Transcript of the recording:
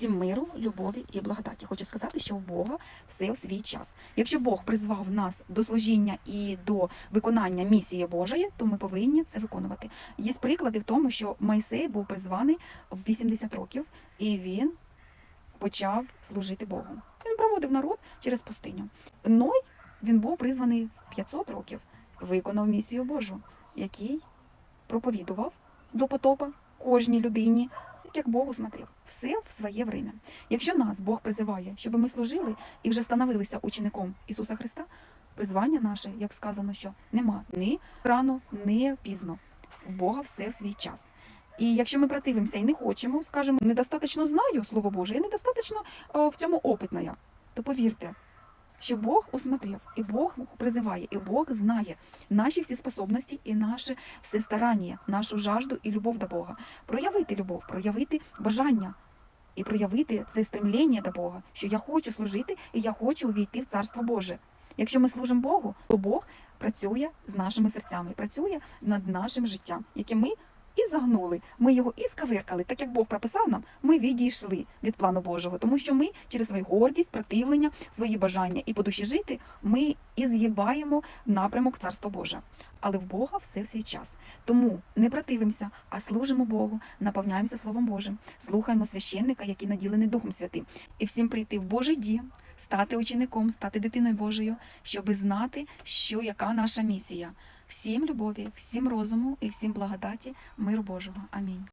всім миру, любові і благодаті. Хочу сказати, що в Бога все у свій час. Якщо Бог призвав нас до служіння і до виконання місії Божої, то ми повинні це виконувати. Є приклади в тому, що Мойсей був призваний в 80 років, і він почав служити Богу. Він проводив народ через пустиню. Ной він був призваний в 500 років, виконав місію Божу, який проповідував до потопа кожній людині, як Бог усмотрів. Все в своє время. Якщо нас Бог призиває, щоб ми служили і вже становилися учеником Ісуса Христа, призвання наше, як сказано, що нема ні рано, ні пізно. В Бога все в свій час. І якщо ми противимося і не хочемо, скажемо, недостатньо знаю Слово Боже, я недостатньо е, в цьому опитна я, то повірте, що Бог усмотрів, і Бог призиває, і Бог знає наші всі способності і наше все старання, нашу жажду і любов до Бога. Проявити любов, проявити бажання і проявити це стремління до Бога, що я хочу служити і я хочу увійти в Царство Боже. Якщо ми служимо Богу, то Бог працює з нашими серцями, працює над нашим життям, яке ми і загнули. Ми його і скаверкали, так як Бог прописав нам, ми відійшли від плану Божого, тому що ми через свою гордість, противлення, свої бажання і по душі жити, ми і з'їбаємо напрямок Царства Боже. Але в Бога все в свій час. Тому не противимося, а служимо Богу, наповняємося Словом Божим, слухаємо священника, який наділений Духом Святим, і всім прийти в Божий дім, стати учеником, стати дитиною Божою, щоби знати, що яка наша місія. Всім любові, всім розуму і всім благодаті, миру Божого. Амінь.